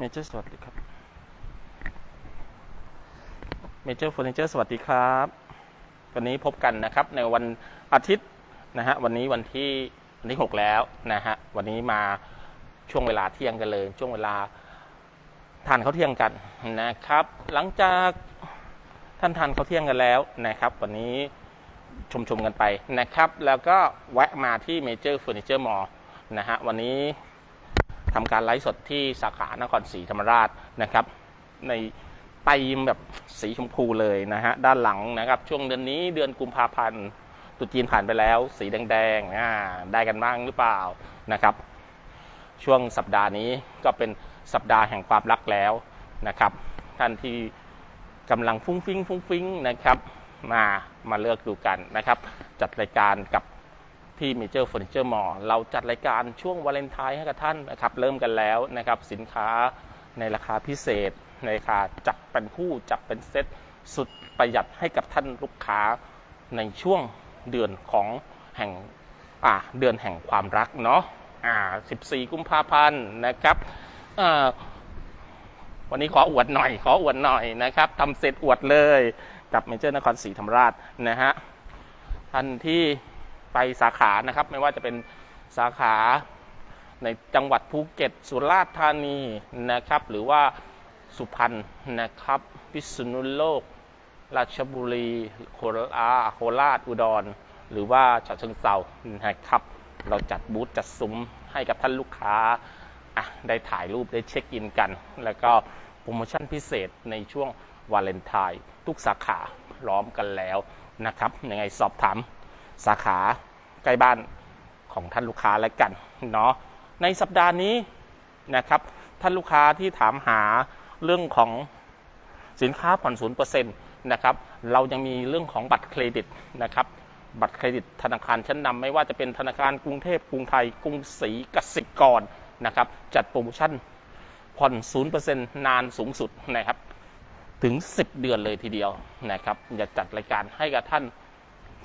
เมเจอร์สวัสดีครับ เมเจอร์เฟอร์นิเจอร์สวัสดีครับ วันนี้พบกันนะครับในวันอาทิตย์นะฮะ วันนี้วันที่วันที่ 6 แล้วนะฮะ วันนี้มาช่วงเวลาเที่ยงกันเลย ช่วงเวลาทานข้าวเที่ยงกันนะครับ หลังจากท่านทานข้าวเที่ยงกันแล้วนะครับ วันนี้ชมชมๆกันไปนะครับ แล้วก็แวะมาที่เมเจอร์เฟอร์นิเจอร์มอลนะฮะ วันนี้ ทำการไลฟ์สดที่สาขานครศรีธรรมราชนะครับ ในตีมแบบสีชมพูเลยนะฮะด้านหลังนะครับ ช่วงเดือนนี้เดือนกุมภาพันธ์ตุจีนผ่านไปแล้ว สีแดงๆอ่าได้กันบ้างหรือเปล่านะครับ ช่วงสัปดาห์นี้ก็เป็นสัปดาห์แห่งความรักแล้วนะครับ ท่านที่กำลังฟุ้งฟิ้งฟุ้งฟิ้งนะครับ มามาเลือกดูกันนะครับ จัดรายการกับ ที่เมเจอร์เฟอร์นิเจอร์มอลเราจัดรายการช่วงวาเลนไทน์ให้กับท่านนะครับเริ่มกันแล้วนะครับสินค้าในราคาพิเศษ ในราคาจับเป็นคู่จับเป็นเซตสุดประหยัดให้กับท่านลูกค้าในช่วงเดือนของแห่งอ่าเดือนแห่งความรักเนาะอ่า14 กุมภาพันธ์นะครับอ่าวันนี้ขออวดหน่อย ขออวดหน่อยนะครับทำเสร็จอวดเลยกับเมเจอร์นครศรีธรรมราชนะฮะท่านที่ ไปสาขานะครับ ไม่ว่าจะเป็นสาขาในจังหวัดภูเก็ต สุราษฎร์ธานีนะครับ หรือว่าสุพรรณนะครับ พิษณุโลก ราชบุรี โคราชโคราชอุดร หรือว่าฉะเชิงเซานะครับ เราจัดบูธจัดซุ้มให้กับท่านลูกค้าอะได้ถ่ายรูปได้เช็คอินกัน แล้วก็โปรโมชั่นพิเศษในช่วงวาเลนไทน์ทุกสาขาพร้อมกันแล้วนะครับยังไงสอบถาม สาขาใกล้บ้านของท่านลูกค้าแล้วกันเนาะในสัปดาห์นี้นะครับท่านลูกค้าที่ถามหาเรื่องของสินค้าผ่อนศูนย์เปอร์เซ็นต์นะครับเรายังมีเรื่องของบัตรเครดิตนะครับบัตรเครดิตธนาคารชั้นนำไม่ว่าจะเป็นธนาคารกรุงเทพกรุงไทยกรุงศรีกสิกรนะครับจัดโปรโมชั่นผ่อนศูนย์เปอร์เซ็นต์นานสูงสุดนะครับถึง 10 เดือนเลยทีเดียวนะครับอยาจัดรายการให้กับท่าน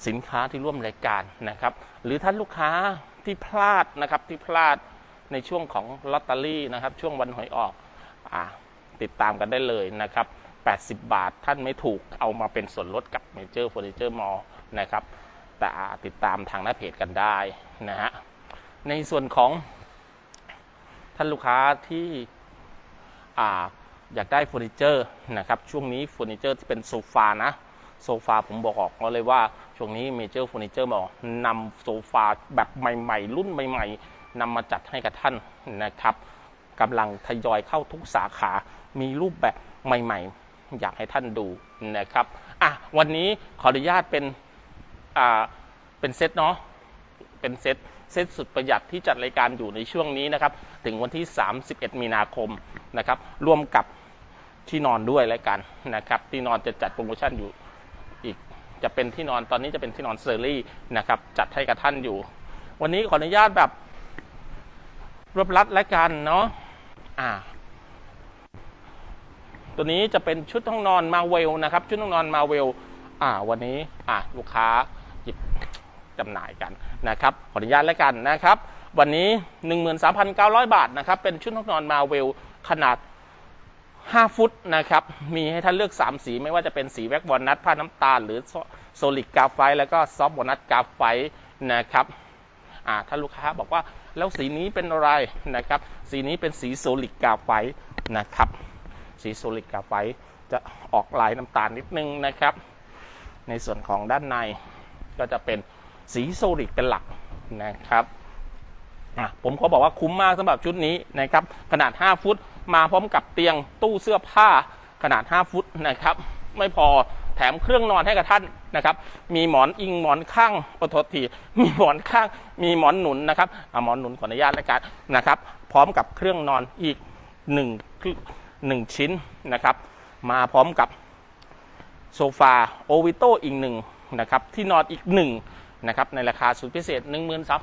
สินค้าที่ร่วมรายการนะครับ หรือท่านลูกค้าที่พลาดนะครับที่พลาดในช่วงของลอตเตอรี่นะครับ ช่วงวันหวยออกอติดตามกันได้เลยนะครับ 80 บาทท่านไม่ถูกเอามาเป็นส่วนลดกับเมเจอร์เฟอร์นิเจอร์มอลนะครับ แต่ติดตามทางหน้าเพจกันได้นะฮะในส่วนของท่านลูกค้าที่อาอยากได้เฟอร์นิเจอร์นะครับ ช่วงนี้เฟอร์นิเจอร์ที่เป็นโซฟานะโซฟาผมบอกออกเลยว่า ช่วงนี้เมเจอร์เฟอร์นิเจอร์บอกนำโซฟาแบบใหม่ๆ รุ่นใหม่ ๆนำมาจัดให้กับท่านนะครับกำลังทยอยเข้าทุกสาขา มีรูปแบบใหม่ๆ อยากให้ท่านดูนะครับอะวันนี้ขออนุญาตเป็นอ่าเป็นเซตเนาะเป็นเซตเซตสุดประหยัดที่จัดรายการอยู่ในช่วงนี้นะครับ ถึงวันที่ 31 มีนาคมนะครับร่วมกับที่นอนด้วยแล้วกันนะครับ ที่นอนจะจัดโปรโมชั่นอยู่ จะเป็นที่นอนตอนนี้จะเป็นที่นอนเซอรี่นะครับจัดให้กับท่านอยู่ วันนี้ขออนุญาตแบบรวบรัดและกันเนาะอ่า ตัวนี้จะเป็นชุดห้องนอนมาเวลนะครับ ชุดห้องนอนมาเวลอ่า วันนี้อ่าลูกค้าหยิบจำหน่ายกันนะครับขออนุญาตแล้วกันนะครับ วันนี้ 13,900 บาทนะครับ เป็นชุดห้องนอนมาเวลขนาด 5 ฟุตนะครับ มีให้ท่านเลือก 3 สีไม่ว่าจะเป็นสีแว็กบอลนัทผ้าน้ำตาล หรือโซลิดกาไฟแล้วก็ซอฟบอลนัทกาไฟนะครับอ่าถ้าลูกค้าบอกว่าแล้วสีนี้เป็นอะไรนะครับ สีนี้เป็นสีโซลิดกาไฟนะครับ สีโซลิดกาไฟจะออกลายน้ำตาลนิดนึงนะครับ ในส่วนของด้านในก็จะเป็นสีโซลิดเป็นหลักนะครับผมขอบอกว่าคุ้มมากสำหรับชุดนี้นะครับ ขนาด 5 ฟุต มาพร้อมกับเตียงตู้เสื้อผ้าขนาด 5 ฟุตนะครับ ไม่พอแถมเครื่องนอนให้กับท่านนะครับ มีหมอนอิงหมอนข้างขอโทษทีมีหมอนข้าง มีหมอนหนุนนะครับอหมอนหนุนขออนุญาตแล้วกันนะครับ พร้อมกับเครื่องนอนอีกหนึ่งหนึ่งชิ้นนะครับ มาพร้อมกับโซฟาโอวิโตอีกหนึ่งนะครับ ที่นอนอีกหนึ่งนะครับในราคาสุดพิเศษ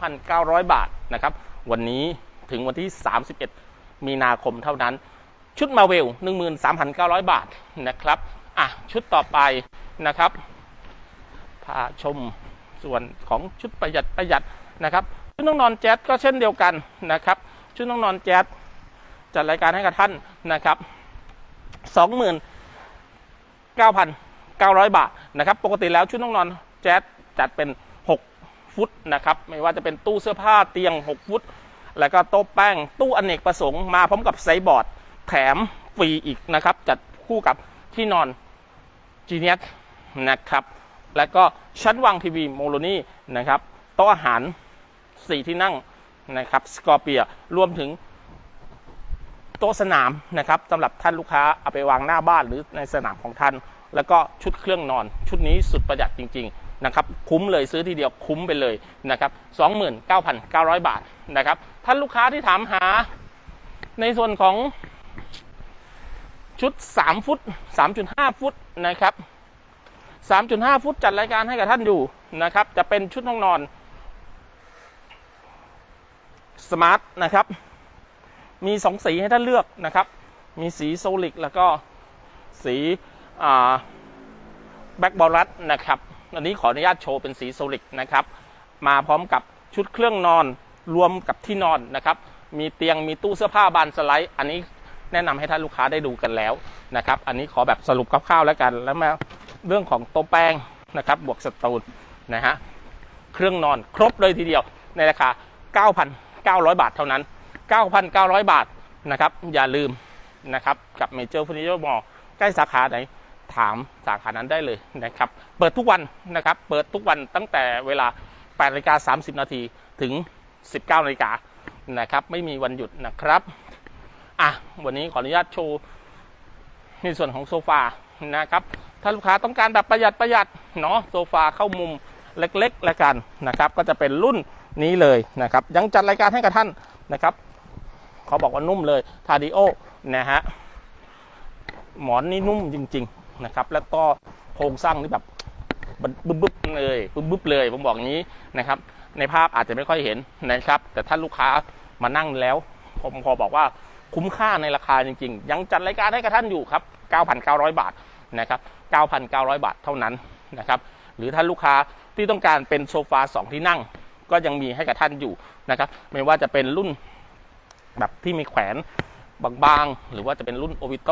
13,900 บาทนะครับ วันนี้ถึงวันที่ 31 มีนาคมเท่านั้น ชุดมาเวล 13,900 บาทนะครับ อะ ชุดต่อไปนะครับ พาชมส่วนของชุดประหยัดประหยัดนะครับชุดน้องนอนแจ๊สก็เช่นเดียวกันนะครับ ชุดน้องนอนแจ๊สจัดรายการให้กับท่านนะครับสองหมื่นเก้าพันเก้าร้อยบาทนะครับ ปกติแล้วชุดน้องนอนแจ๊ดจัดเป็นหกฟุตนะครับ ไม่ว่าจะเป็นตู้เสื้อผ้าเตียงหกฟุต แล้วก็โต๊ะแป้งตู้อเนกประสงค์มาพร้อมกับไซบอร์ดแถมฟรีอีกนะครับ จัดคู่กับที่นอนจีเนียสนะครับ แล้วก็ชั้นวางทีวีโมโลนี่นะครับโต๊ะอาหาร 4 ที่นั่งนะครับสกอร์เปียรวมถึงโต๊ะสนามนะครับสำหรับท่านลูกค้าเอาไปวางหน้าบ้านหรือในสนามของท่าน แล้วก็ชุดเครื่องนอน ชุดนี้สุดประหยัดจริง ๆ นะครับ คุ้มเลยซื้อทีเดียวคุ้มไปเลยนะครับ 29,900 บาทนะครับ ท่านลูกค้าที่ถามหา ในส่วนของชุด 3 ฟุต 3.5 ฟุตนะครับ 3.5 ฟุตจัดรายการให้กับท่านอยู่นะครับ จะเป็นชุดห้องนอนสมาร์ทนะครับ มีสองสีให้ท่านเลือกนะครับ มีสีโซลิกแล้วก็สีแบ็กบอลัสนะครับ อันนี้ขออนุญาตโชว์เป็นสีโซลิกนะครับ มาพร้อมกับชุดเครื่องนอน รวมกับที่นอนนะครับ มีเตียงมีตู้เสื้อผ้าบานสไลด์ อันนี้แนะนำให้ท่านลูกค้าได้ดูกันแล้วนะครับ อันนี้ขอแบบสรุปคร่าวๆแล้วกัน แล้วมาเรื่องของโต๊ะแป้งนะครับ บวกสตูนนะฮะ เครื่องนอนครบเลยทีเดียวในราคา 9,900 บาทเท่านั้น 9,900 บาทนะครับ อย่าลืมนะครับ กับเมเจอร์ฟ r นิเจอร์มอลใกล้สาขาไหนถามสาขานั้นได้เลยนะครับ เปิดทุกวันนะครับ เปิดทุกวันตั้งแต่เวลา8นาฬิกา30 นาทีถึง 19นาฬิกานะครับ ไม่มีวันหยุดนะครับ อะ วันนี้ขออนุญาตโชว์ในส่วนของโซฟานะครับ ถ้าลูกค้าต้องการแบบประหยัดประหยัดเนาะโซฟาเข้ามุมเล็กๆและกันนะครับ ก็จะเป็นรุ่นนี้เลยนะครับ ยังจัดรายการให้กับท่านนะครับเขาบอกว่านุ่มเลยทาดิโอนะฮะหมอนนี่นุ่มจริง ๆนะครับ แล้วก็โครงสร้างนี่แบบบึ้บๆเลยบึ้บบึ้บๆเลยผมบอกงี้นะครับ ในภาพอาจจะไม่ค่อยเห็นนะครับ แต่ถ้าลูกค้ามานั่งแล้ว ผมพอบอกว่าคุ้มค่าในราคาจริง ๆ ยังจัดรายการให้กับท่านอยู่ครับ 9,900 บาทนะครับ 9,900 บาทเท่านั้นนะครับ หรือถ้าลูกค้าที่ต้องการเป็นโซฟาสองที่นั่ง ก็ยังมีให้กับท่านอยู่นะครับ ไม่ว่าจะเป็นรุ่นแบบที่มีแขวนบางๆ หรือว่าจะเป็นรุ่นโอวิโต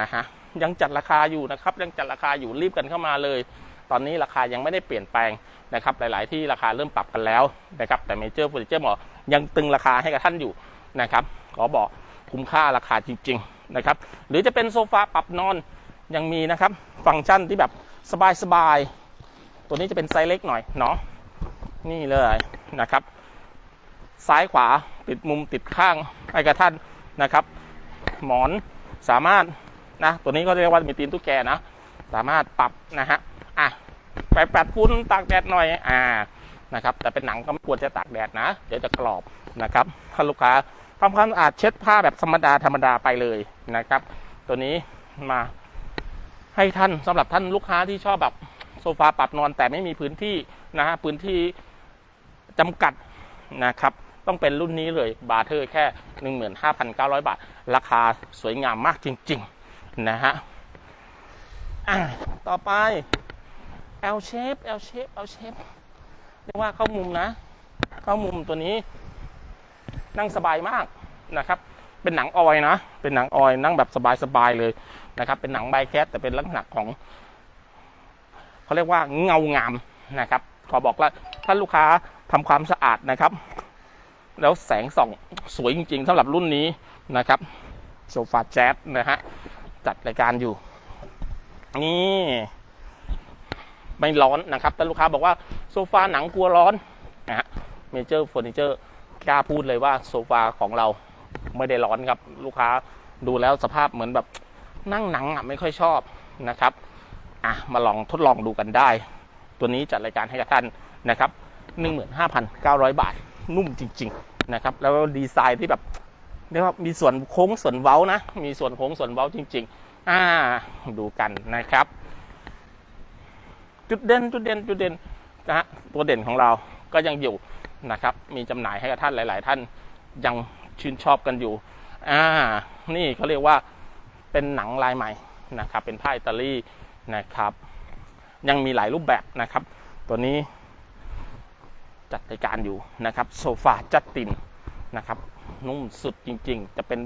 นะฮะ ยังจัดราคาอยู่นะครับ ยังจัดราคาอยู่รีบกันเข้ามาเลย ตอนนี้ราคายังไม่ได้เปลี่ยนแปลงนะครับหลาย ๆ ที่ราคาเริ่มปรับกันแล้วนะครับแต่เมเจอร์เฟอร์นิเจอร์หมอยังตึงราคาให้กับท่านอยู่นะครับขอบอกคุ้มค่าราคาจริง ๆ นะครับ หรือจะเป็นโซฟาปรับนอนยังมีนะครับ ฟังก์ชันที่แบบสบาย ๆ ตัวนี้จะเป็นไซส์เล็กหน่อยเนาะนี่เลยนะครับ ซ้ายขวาติดมุมติดข้างให้กับท่านนะครับ หมอนสามารถนะตัวนี้ก็เรียกว่ามีตีนตุ๊กแกนะ สามารถปรับนะฮะ อะไปแปดฟุ้นตากแดดหน่อยอ่านะครับ แต่เป็นหนังก็ไม่ควรจะตากแดดนะ เดี๋ยวจะกรอบนะครับถ้าลูกค้าทำความสะอาดเช็ดผ้าแบบธรรมดาธรรมดาไปเลยนะครับ ตัวนี้มาให้ท่านสำหรับท่านลูกค้าที่ชอบแบบโซฟาปรับนอนแต่ไม่มีพื้นที่นะฮะพื้นที่จำกัดนะครับ ต้องเป็นรุ่นนี้เลยบาร์เทอร์แค่ 15,900 บาท ราคาสวยงามมากจริง ๆ นะฮะต่อไป L shape L shape L shape เรียกว่าเข้ามุมนะ เข้ามุมตัวนี้ นั่งสบายมากนะครับ เป็นหนังออยนะ เป็นหนังออยนั่งแบบสบายๆเลยนะครับ เป็นหนังใบแคสแต่เป็นลักษณะของเขาเรียกว่าเงางามนะครับ ขอบอกว่าถ้าลูกค้าทำความสะอาดนะครับ แล้วแสงส่องสวยจริง ๆสำหรับรุ่นนี้นะครับโซฟาแจ๊สนะฮะจัดรายการอยู่ นี่ ไม่ร้อนนะครับแต่ลูกค้าบอกว่าโซฟาหนังกลัวร้อนนะฮะเมเจอร์เฟอร์นิเจอร์กล้าพูดเลยว่าโซฟาของเราไม่ได้ร้อนครับลูกค้าดูแล้วสภาพเหมือนแบบนั่งหนังอะไม่ค่อยชอบนะครับอะมาลองทดลองดูกันได้ ตัวนี้จัดรายการให้กับท่านนะครับ15,900 บาทนุ่มจริง ๆนะครับ แล้วดีไซน์ที่แบบเรียกว่ามีส่วนโค้งส่วนเว้านะ มีส่วนโค้งส่วนเว้าจริง ๆ อ่าดูกันนะครับ จุดเด่นจุดเด่นจุดเด่นนะฮะตัวเด่นของเราก็ยังอยู่นะครับ มีจำหน่ายให้กับท่านหลาย ๆ ท่านยังชื่นชอบกันอยู่อ่านี่เขาเรียกว่าเป็นหนังลายใหม่นะครับเป็นผ้าอิตาลีนะครับ ยังมีหลายรูปแบบนะครับ ตัวนี้จัดรายการอยู่นะครับ โซฟาจัดตินนะครับ นุ่มสุดจริง ๆ จะเป็น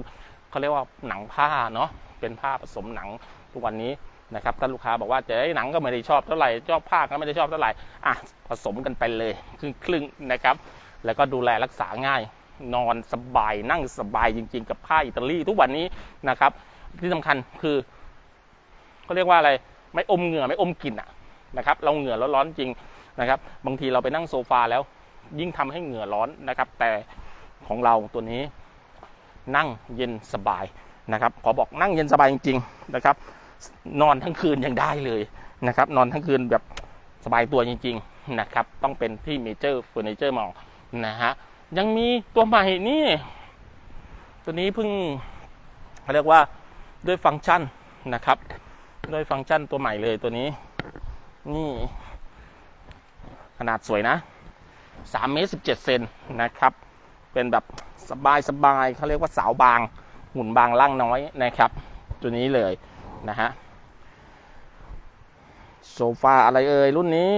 เขาเรียกว่าหนังผ้าเนาะเป็นผ้าผสมหนังทุกวันนี้ นะครับถ้าลูกค้าบอกว่าจะได้หนังก็ไม่ได้ชอบเท่าไหร่ชอบผ้าก็ไม่ได้ชอบเท่าไหร่อะผสมกันไปเลยครึ่งครึ่งๆนะครับ แล้วก็ดูแลรักษาง่าย นอนสบายนั่งสบายจริง ๆ กับผ้าอิตาลีทุกวันนี้นะครับ ที่สำคัญคือเขาเรียกว่าอะไรไม่อมเหงื่อไม่อมกลิ่นอะนะครับ เราเหงื่อร้อนๆจริงนะครับ บางทีเราไปนั่งโซฟาแล้ว ยิ่งทำให้เหงื่อร้อนนะครับ แต่ของเราตัวนี้นั่งเย็นสบายนะครับขอบอกนั่งเย็นสบายจริง ๆ นะครับ นอนทั้งคืนยังได้เลยนะครับ นอนทั้งคืนแบบสบายตัวจริง ๆนะครับ ต้องเป็นที่เมเจอร์เฟอร์นิเจอร์มองนะฮะยังมีตัวใหม่นี่ ตัวนี้เพิ่งเขาเรียกว่าด้วยฟังก์ชันนะครับ ด้วยฟังก์ชันตัวใหม่เลยตัวนี้ นี่ ขนาดสวยนะ3เมตร17เซนนะครับ เป็นแบบสบายสบายเขาเรียกว่าสาวบาง หุ่นบางร่างน้อยนะครับ ตัวนี้เลย นะฮะโซฟาอะไรเอ่ยรุ่นนี้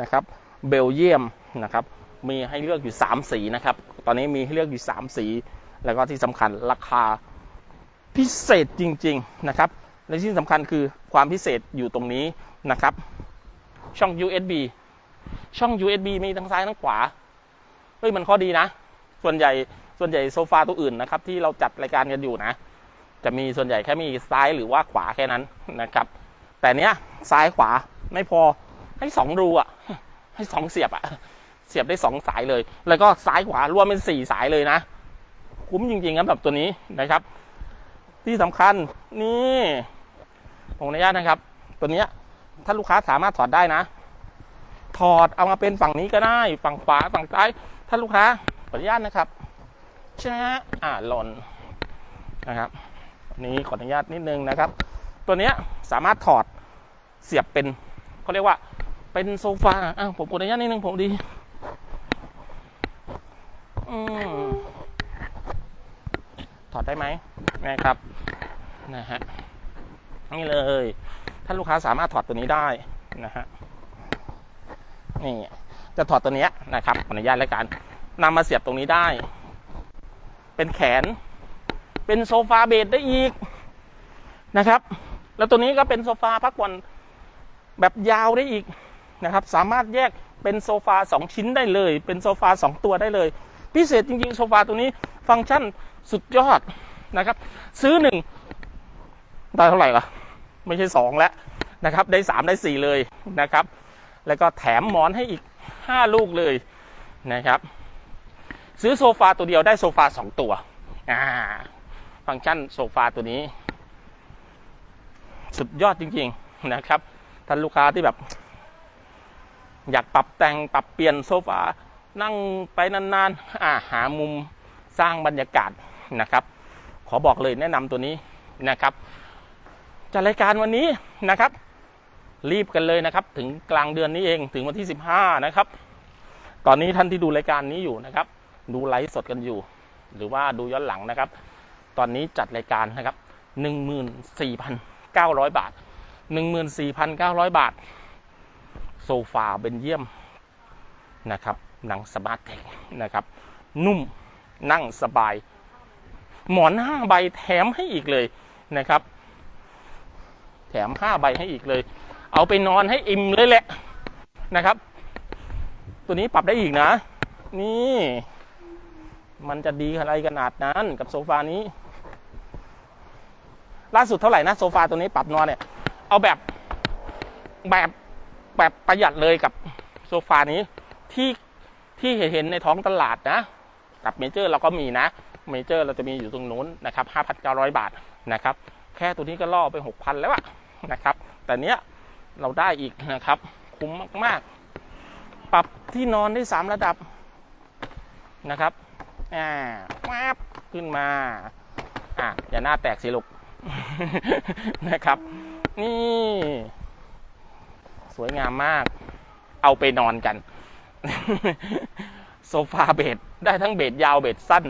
นะครับ เบลเยียมนะครับ มีให้เลือกอยู่ 3 สีนะครับ ตอนนี้มีให้เลือกอยู่ 3 สี แล้วก็ที่สำคัญราคาพิเศษจริง ๆ นะครับ และที่สำคัญคือความพิเศษอยู่ตรงนี้นะครับ ช่อง USB ช่อง USB มีทั้งซ้ายทั้งขวา เฮ้ยมันข้อดีนะ ส่วนใหญ่ส่วนใหญ่โซฟาตัวอื่นนะครับ ที่เราจัดรายการกันอยู่นะ จะมีส่วนใหญ่แค่มีซ้ายหรือว่าขวาแค่นั้นนะครับ แต่เนี้ยซ้ายขวาไม่พอให้สองรูอะ ให้สองเสียบอะ เสียบได้สองสายเลย แล้วก็ซ้ายขวารวมเป็นสี่สายเลยนะ คุ้มจริงๆครับแบบตัวนี้นะครับ ที่สำคัญนี่ผมอนุญาตนะครับ ตัวเนี้ยถ้าลูกค้าสามารถถอดได้นะ ถอดเอามาเป็นฝั่งนี้ก็ได้ ฝั่งขวาฝั่งซ้าย ถ้าลูกค้าขออนุญาตนะครับใช่ไหมฮะอ่าหล่นนะครับ นี้ขออนุญาตนิดนึงนะครับ ตัวนี้สามารถถอดเสียบเป็นเขาเรียกว่าเป็นโซฟาอะผมขออนุญาตนิดนึงผมดีอืมถอดได้ไหมนะครับนะฮะนี่เลยถ้าลูกค้าสามารถถอดตัวนี้ได้นะฮะนี่จะถอดตัวนี้นะครับขออนุญาตแล้วกันนำมาเสียบตรงนี้ได้ เป็นแขน เป็นโซฟาเบดได้อีกนะครับ แล้วตัวนี้ก็เป็นโซฟาพักผ่อนแบบยาวได้อีกนะครับ สามารถแยกเป็นโซฟาสองชิ้นได้เลย เป็นโซฟาสองตัวได้เลย พิเศษจริง ๆ โซฟาตัวนี้ฟังก์ชันสุดยอดนะครับ ซื้อหนึ่งได้เท่าไหร่ล่ะ ไม่ใช่สองแล้วนะครับ ได้สามได้สี่เลยนะครับ แล้วก็แถมหมอนให้อีกห้าลูกเลยนะครับ ซื้อโซฟาตัวเดียวได้โซฟาสองตัวอ่า ฟังก์ชันโซฟาตัวนี้ สุดยอดจริง ๆนะครับท่านลูกค้าที่แบบ อยากปรับแต่งปรับเปลี่ยนโซฟานั่งไปนานๆอาหามุมสร้างบรรยากาศนะครับ ขอบอกเลยแนะนำตัวนี้นะครับจัดรายการวันนี้นะครับ รีบกันเลยนะครับ ถึงกลางเดือนนี้เองถึงวันที่ 15 นะครับ ตอนนี้ท่านที่ดูรายการนี้อยู่นะครับ ดูไลฟ์สดกันอยู่ หรือว่าดูย้อนหลังนะครับ ตอนนี้จัดรายการนะครับ 14,900 บาท 14,900 บาท โซฟาเบนเยี่ยมนะครับหนังสมาร์ทเทคนะครับ นุ่มนั่งสบาย หมอนห้าใบแถมให้อีกเลยนะครับ แถมห้าใบให้อีกเลย เอาไปนอนให้อิ่มเลยแหละนะครับ ตัวนี้ปรับได้อีกนะ นี่ มันจะดีอะไรขนาดนั้นกับโซฟานี้ ล่าสุดเท่าไหร่นะโซฟาตัวนี้ปรับนอนเนี่ย เอาแบบแบบแบบประหยัดเลยกับโซฟานี้ที่ที่เห็นในท้องตลาดนะ กับเมเจอร์เราก็มีนะเมเจอร์เราจะมีอยู่ตรงนู้นนะครับ5,900 บาทนะครับ แค่ตัวนี้ก็ล่อไป 6,000 แล้วอะนะครับ แต่เนี้ยเราได้อีกนะครับ คุ้มมาก ๆ ปรับที่นอนได้ 3 ระดับนะครับอ่าแวบขึ้นมาอะอย่าหน้าแตกสิลูก นะครับ นี่ สวยงามมาก เอาไปนอนกัน โซฟาเบดได้ทั้งเบดยาวเบดสั้น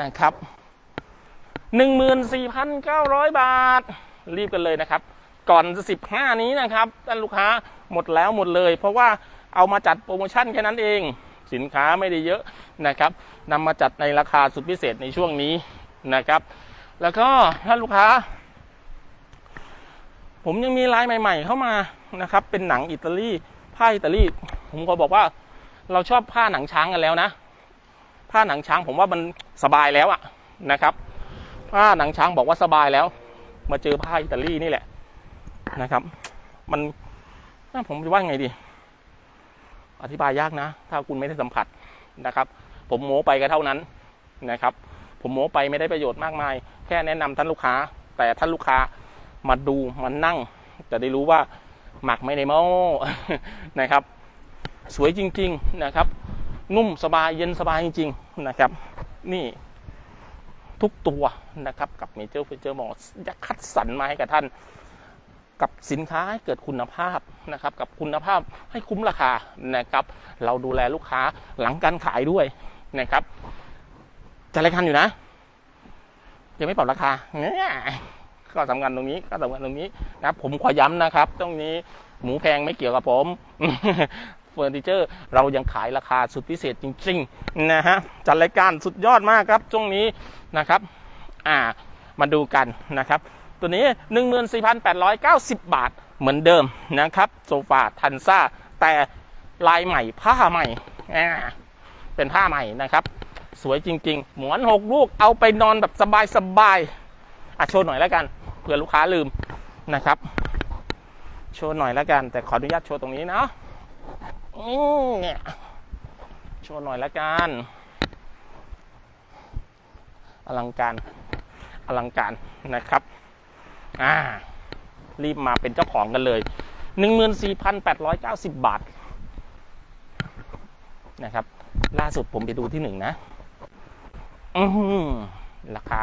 นะครับ14,900บาท รีบกันเลยนะครับ ก่อน15นี้นะครับท่านลูกค้าหมดแล้วหมดเลย เพราะว่าเอามาจัดโปรโมชั่นแค่นั้นเอง สินค้าไม่ได้เยอะนะครับนำมาจัดในราคาสุดพิเศษในช่วงนี้นะครับ แล้วก็ถ้าลูกค้า ผมยังมีลายใหม่ ๆ เข้ามานะครับ เป็นหนังอิตาลีผ้าอิตาลีผมก็บอกว่าเราชอบผ้าหนังช้างกันแล้วนะ ผ้าหนังช้างผมว่ามันสบายแล้วอะนะครับ ผ้าหนังช้างบอกว่าสบายแล้ว มาเจอผ้าอิตาลีนี่แหละนะครับ มันน่าผมจะว่าไงดี อธิบายยากนะ ถ้าคุณไม่ได้สัมผัสนะครับ ผมโม้ไปก็เท่านั้นนะครับ ผมโม้ไปไม่ได้ประโยชน์มากมาย แค่แนะนำท่านลูกค้า แต่ท่านลูกค้ามาดูมานั่ง จะได้รู้ว่าหมักไม่ได้โม้นะครับ สวยจริง ๆนะครับ นุ่มสบายเย็นสบายจริง ๆนะครับ นี่ทุกตัวนะครับ กับเมเจอร์เฟเจอร์มอจะคัดสรรมาให้กับท่าน กับสินค้าให้เกิดคุณภาพนะครับ กับคุณภาพให้คุ้มราคานะครับ เราดูแลลูกค้าหลังการขายด้วยนะครับ จะรายการอยู่นะยังไม่ปรับราคาเนี่ยก็สำคัญตรงนี้ก็สำคัญตรงนี้นะครับผมขอย้ำนะครับ ตรงนี้หมูแพงไม่เกี่ยวกับผมเฟอร์นิเจอร์เรายังขายราคาสุดพิเศษจริง ๆ นะฮะจัดรายการสุดยอดมากครับช่วงนี้นะครับ อ่ามาดูกันนะครับ ตัวนี้ 14,890 บาทเหมือนเดิมนะครับ โซฟาทันซ่าแต่ลายใหม่ผ้าใหม่เป็นผ้าใหม่นะครับ สวยจริง ๆ หมอนหกลูกเอาไปนอนแบบสบายๆอะโชว์หน่อยแล้วกันเผื่อลูกค้าลืมนะครับ โชว์หน่อยแล้วกัน แต่ขออนุญาตโชว์ตรงนี้นะอืเนี่ยโชว์หน่อยแล้วกันอลังการอลังการนะครับอ่ารีบมาเป็นเจ้าของกันเลย14,890 บาทนะครับ ล่าสุดผมไปดูที่หนึ่งนะ ราคา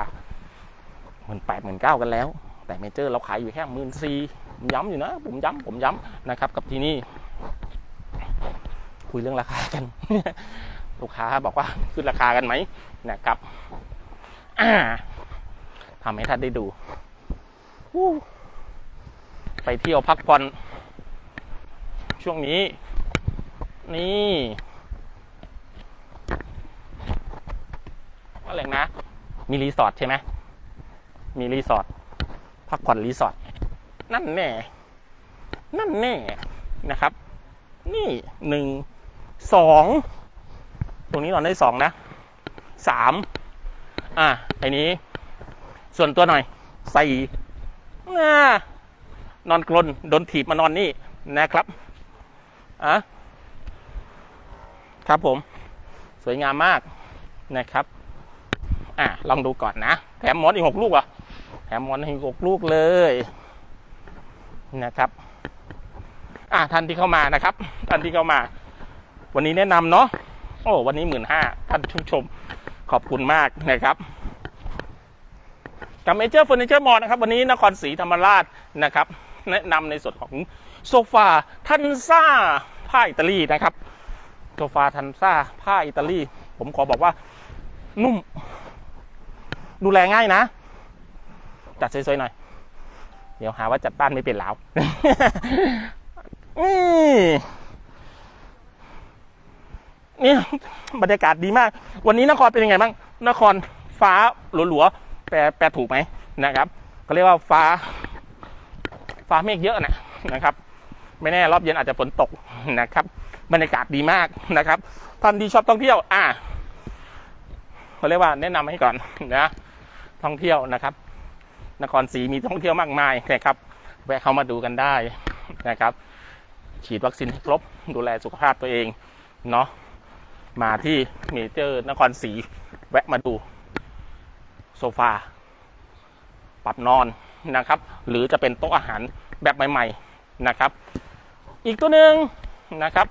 หมื่นแปดหมื่นเก้ากันแล้ว แต่เมเจอร์เราขายอยู่แค่หมื่นสี่ย้ำอยู่นะ ผมย้ำผมย้ำนะครับ กับที่นี่ คุยเรื่องราคากัน ลูกค้าบอกว่าขึ้นราคากันไหมนะครับทำให้ท่านได้ดูไปเที่ยวพักผ่อนช่วงนี้ นี่ อะไรนะ มีรีสอร์ทใช่ไหมมีรีสอร์ทพักผ่อนรีสอร์ทนั่นแน่ นั่นแน่นะครับ นี่หนึ่งสองตรงนี้นอนได้สองนะสามอะไอ้นี้ ส่วนตัวหน่อยสี่น่านอนกลนโดนถีบมานอนนี่นะครับอะครับผม สวยงามมากนะครับ อะลองดูก่อนนะ แถมมอนอีกหกลูกอะแถมมอนอีกหกลูกเลยนะครับ อะท่านที่เข้ามานะครับ ท่านที่เข้ามา วันนี้แนะนำเนาะโอ้วันนี้หมื่นห้าท่านผู้ชมขอบคุณมากนะครับกับเมเจอร์เฟอร์นิเจอร์มอลนะครับ วันนี้นครศรีธรรมราชนะครับ แนะนำในส่วนของโซฟาทันซ่าผ้าอิตาลีนะครับ โซฟาทันซ่าผ้าอิตาลี ผมขอบอกว่านุ่ม ดูแลง่ายนะ จัดสวยๆหน่อย เดี๋ยวหาว่าจัดบ้านไม่เป็นแล้วนี่บรรยากาศดีมาก วันนี้นครเป็นยังไงบ้าง นครฟ้าหลัวๆแปลแปลถูกไหมนะครับก็เรียกว่าฟ้า ฟ้าเมฆเยอะนะนะครับ ไม่แน่รอบเย็นอาจจะฝนตกนะครับ บรรยากาศดีมากนะครับท่านที่ชอบท่องเที่ยว อ่าเขาเรียกว่าแนะนำให้ก่อนนะ ท่องเที่ยวนะครับ นครศรีมีท่องเที่ยวมากมายนะครับ แวะเข้ามาดูกันได้นะครับ ฉีดวัคซีนครบดูแลสุขภาพตัวเองเนาะมาที่เมเจอร์นครศรีแวะมาดูโซฟาปรับนอนนะครับ หรือจะเป็นโต๊ะอาหารแบบใหม่ๆนะครับ อีกตัวหนึ่งนะครับ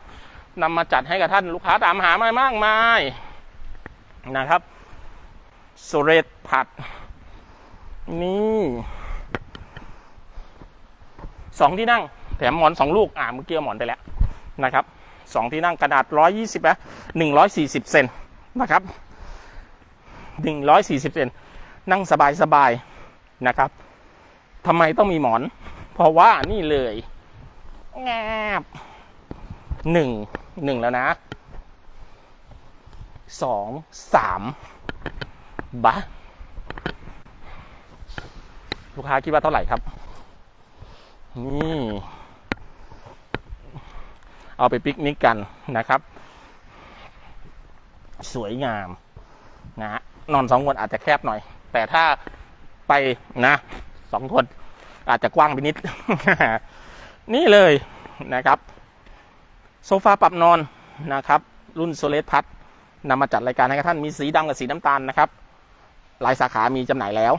นำมาจัดให้กับท่านลูกค้าตามหามามากมายนะครับสเรตผัด นี่สองที่นั่ง แถมหมอนสองลูก อ่าเมื่อกี้เอาหมอนไปแล้วนะครับสองที่นั่งกระดาษร้อยยี่สิบนะหนึ่งร้อยสี่สิบเซนนะครับหนึ่งร้อยสี่สิบเซนนั่งสบายสบายๆนะครับทำไมต้องมีหมอน เพราะว่านี่เลยแงบหนึ่งหนึ่งแล้วนะสองสามบะ ลูกค้าคิดว่าเท่าไหร่ครับ นี่ เอาไปปิกนิกกันนะครับ สวยงามนะฮะนอนสองคนอาจจะแคบหน่อย แต่ถ้าไปนะสองคนอาจจะกว้างไปนิด นี่เลยนะครับ โซฟาปรับนอนนะครับ รุ่นโซเลสพัทนำมาจัดรายการให้กับท่านมีสีดำกับสีน้ำตาลนะครับหลายสาขามีจำหน่ายแล้ว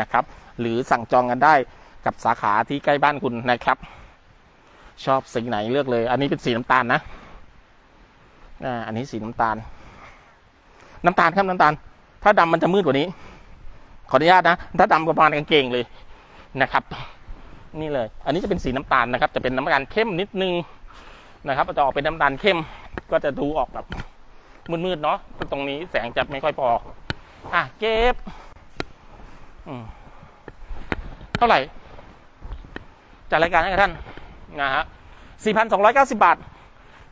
นะครับ หรือสั่งจองกันได้กับสาขาที่ใกล้บ้านคุณนะครับ ชอบสีไหนเลือกเลย อันนี้เป็นสีน้ำตาลนะอ่าอันนี้สีน้ำตาล น้ำตาลครับน้ำตาล ถ้าดำมันจะมืดกว่านี้ ขออนุญาตนะ ถ้าดำประมาณกางเกงเลยนะครับ นี่เลย อันนี้จะเป็นสีน้ำตาลนะครับ จะเป็นน้ำตาลเข้มนิดนึงนะครับจะออกเป็นน้ำตาลเข้ม ก็จะดูออกแบบมืดๆเนาะตรงนี้แสงจะไม่ค่อยพอ อะเก็บ อืม เท่าไหร่จัดรายการให้กับท่านนะฮะ4,290 บาท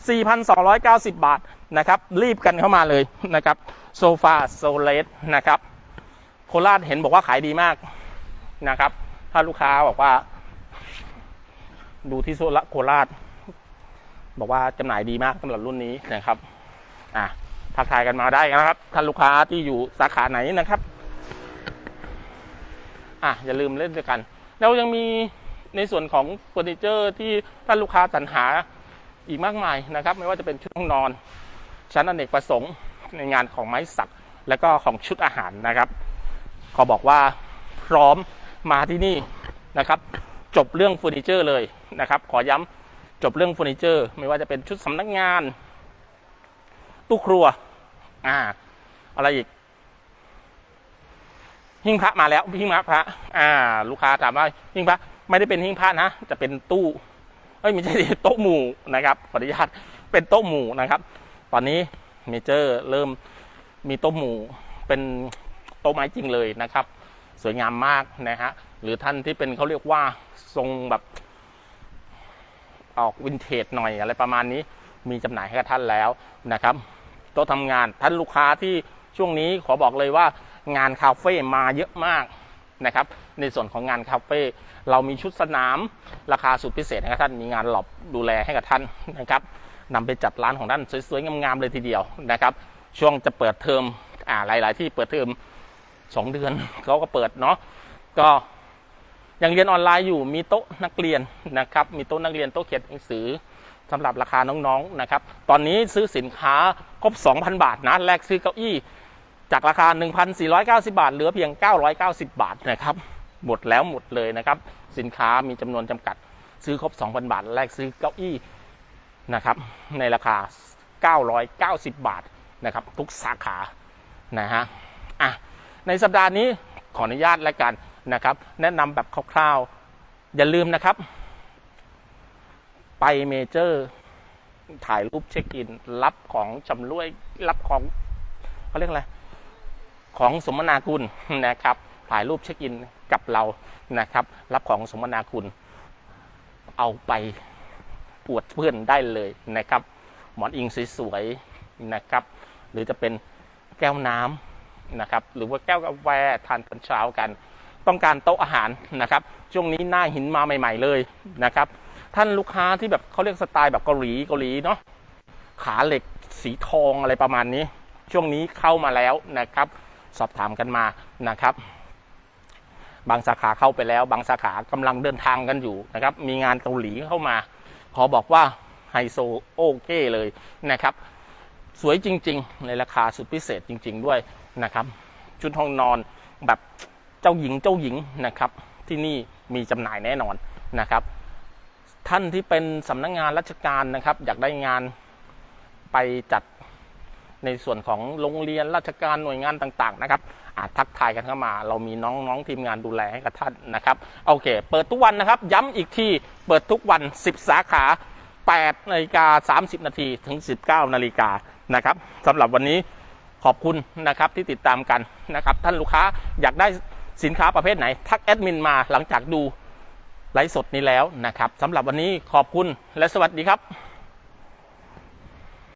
4,290 บาทนะครับ รีบกันเข้ามาเลยนะครับโซฟาโซเลสนะครับ โคราชเห็นบอกว่าขายดีมากนะครับ ถ้าลูกค้าบอกว่า ดูที่โซละโคราช บอกว่าจำหน่ายดีมากสำหรับรุ่นนี้นะครับ อะทักทายกันมาได้นะครับ ท่านลูกค้าที่อยู่สาขาไหนนะครับ อะอย่าลืมเล่นด้วยกันแล้วยังมีในส่วนของเฟอร์นิเจอร์ที่ท่านลูกค้าสรรหาอีกมากมายนะครับ ไม่ว่าจะเป็นชุดห้องนอน ชั้นอเนกประสงค์ในงานของไม้สัก และก็ของชุดอาหารนะครับ ขอบอกว่าพร้อมมาที่นี่นะครับ จบเรื่องเฟอร์นิเจอร์เลยนะครับ ขอย้ำจบเรื่องเฟอร์นิเจอร์ ไม่ว่าจะเป็นชุดสำนักงาน ตู้ครัวอ่าอะไรอีก หิ้งพระมาแล้วหิ้งพระอ่า ลูกค้าถามว่าหิ้งพระไม่ได้เป็นหิ้งพระนะจะเป็นตู้เอ้ยไม่ใช่โต๊ะหมู่นะครับขออนุญาตเป็นโต๊ะหมู่นะครับ ตอนนี้เมเจอร์เริ่มมีโต๊ะหมู่เป็นโต๊ะไม้จริงเลยนะครับ สวยงามมากนะฮะหรือท่านที่เป็นเขาเรียกว่าทรงแบบ ออกวินเทจหน่อยอะไรประมาณนี้ มีจำหน่ายให้กับท่านแล้วนะครับโต๊ะทำงานท่านลูกค้าที่ช่วงนี้ขอบอกเลยว่า งานคาเฟ่มาเยอะมากนะครับ ในส่วนของงานคาเฟ่เรามีชุดสนามราคาสุดพิเศษให้กับท่านมีงานหลบดูแลให้กับท่านนะครับนำไปจัดร้านของท่านสวยๆงามๆเลยทีเดียวนะครับ ช่วงจะเปิดเทอมอ่าหลาย ๆ ที่เปิดเทอมสองเดือนเขาก็เปิดเนาะก็ยังเรียนออนไลน์อยู่มีโต๊ะนักเรียนนะครับ มีโต๊ะนักเรียนโต๊ะเขียนหนังสือสำหรับราคาน้องๆนะครับ ตอนนี้ซื้อสินค้าครบ 2,000 บาทนะแลกซื้อเก้าอี้ จากราคา 1,490 บาท เหลือเพียง 990 บาทนะครับ หมดแล้วหมดเลยนะครับ สินค้ามีจำนวนจำกัด ซื้อครบ 2,000 บาท แลกซื้อเก้าอี้นะครับ ในราคา 990 บาทนะครับ ทุกสาขานะฮะอะในสัปดาห์นี้ขออนุญาตแล้วกันนะครับ แนะนำแบบคร่าวๆ อย่าลืมนะครับ ไปเมเจอร์ถ่ายรูปเช็คอิน รับของชำร่วย รับของเขาเรียกอะไร ของสมนาคุณนะครับ ถ่ายรูปเช็คอินกับเรานะครับ รับของสมนาคุณ เอาไปอวดเพื่อนได้เลยนะครับ หมอนอิงสวยๆนะครับ หรือจะเป็นแก้วน้ำนะครับ หรือว่าแก้วกาแฟทานตอนเช้ากัน ต้องการโต๊ะอาหารนะครับ ช่วงนี้หน้าหินมาใหม่ ๆเลยนะครับ ท่านลูกค้าที่แบบเขาเรียกสไตล์แบบเกาหลีเกาหลีเนาะขาเหล็กสีทองอะไรประมาณนี้ ช่วงนี้เข้ามาแล้วนะครับ สอบถามกันมานะครับ บางสาขาเข้าไปแล้ว บางสาขากำลังเดินทางกันอยู่นะครับ มีงานเกาหลีเข้ามา ขอบอกว่าไฮโซโอเคเลยนะครับ สวยจริง ๆ ในราคาสุดพิเศษจริง ๆ ด้วยนะครับ ชุดห้องนอนแบบเจ้าหญิงเจ้าหญิงนะครับ ที่นี่มีจำหน่ายแน่นอนนะครับ ท่านที่เป็นสำนักงงานราชการนะครับ อยากได้งานไปจัด ในส่วนของโรงเรียนราชการหน่วยงานต่างๆนะครับอาจทักทายกันเข้ามา เรามีน้องๆทีมงานดูแลให้กับท่านนะครับโอเค เปิดทุกวันนะครับ ย้ำอีกที่เปิดทุกวัน 10 สาขา8นาฬิกา30 นาทีถึง 19นาฬิกานะครับสำหรับวันนี้ขอบคุณนะครับที่ติดตามกันนะครับ ท่านลูกค้าอยากได้สินค้าประเภทไหน ทักแอดมินมาหลังจากดูไลฟ์สดนี้แล้วนะครับสำหรับวันนี้ขอบคุณและสวัสดีครับ